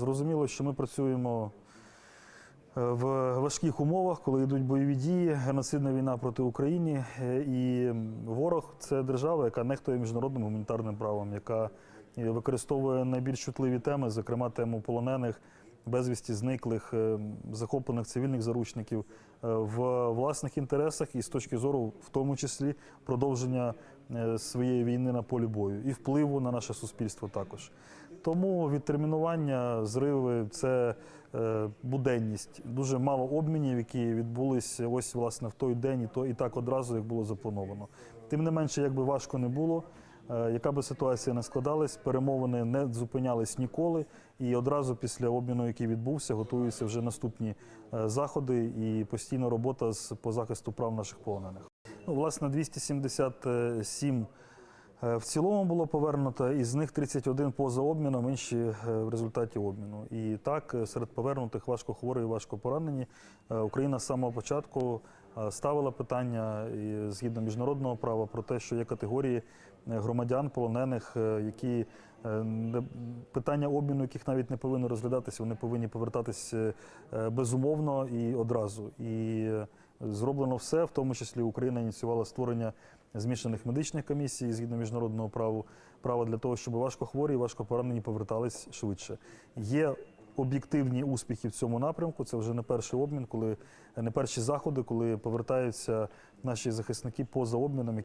Зрозуміло, що ми працюємо е, в важких умовах, коли йдуть бойові дії, геноцидна війна проти України. Е, І ворог це держава, яка нехтує міжнародним гуманітарним правом, яка е, використовує найбільш чутливі теми, зокрема тему полонених, безвісті зниклих, е, захоплених цивільних заручників е, в власних інтересах і з точки зору, в тому числі, продовження е, своєї війни на полі бою і впливу на наше суспільство також. Тому відтермінування, зриви це буденність. Дуже мало обмінів, які відбулись ось власне в той день, і то і так одразу, як було заплановано. Тим не менше, як би важко не було, яка би ситуація не складалась, перемовини не зупинялись ніколи. І одразу після обміну, який відбувся, готуються вже наступні е, заходи і постійна робота з по захисту прав наших полонених. Ну, власне, 277 Е, В цілому було повернуто, із них 31 поза обміном, інші е, в результаті обміну. І так, е, серед повернутих важкохворі і важкопоранені е, Україна з самого початку е, ставила питання і згідно міжнародного права про те, що є категорії е, громадян, полонених, е, які е, питання обміну, яких навіть не повинно розглядатися, вони повинні повертатись е, е, безумовно і одразу. І е, зроблено все, в тому числі Україна ініціювала створення змішаних медичних комісій згідно міжнародного праву, права для того, щоб важкохворі і важкопоранені повертались швидше. Є об'єктивні успіхи в цьому напрямку. Це вже не перший обмін, коли не перші заходи, коли повертаються наші захисники поза обміном.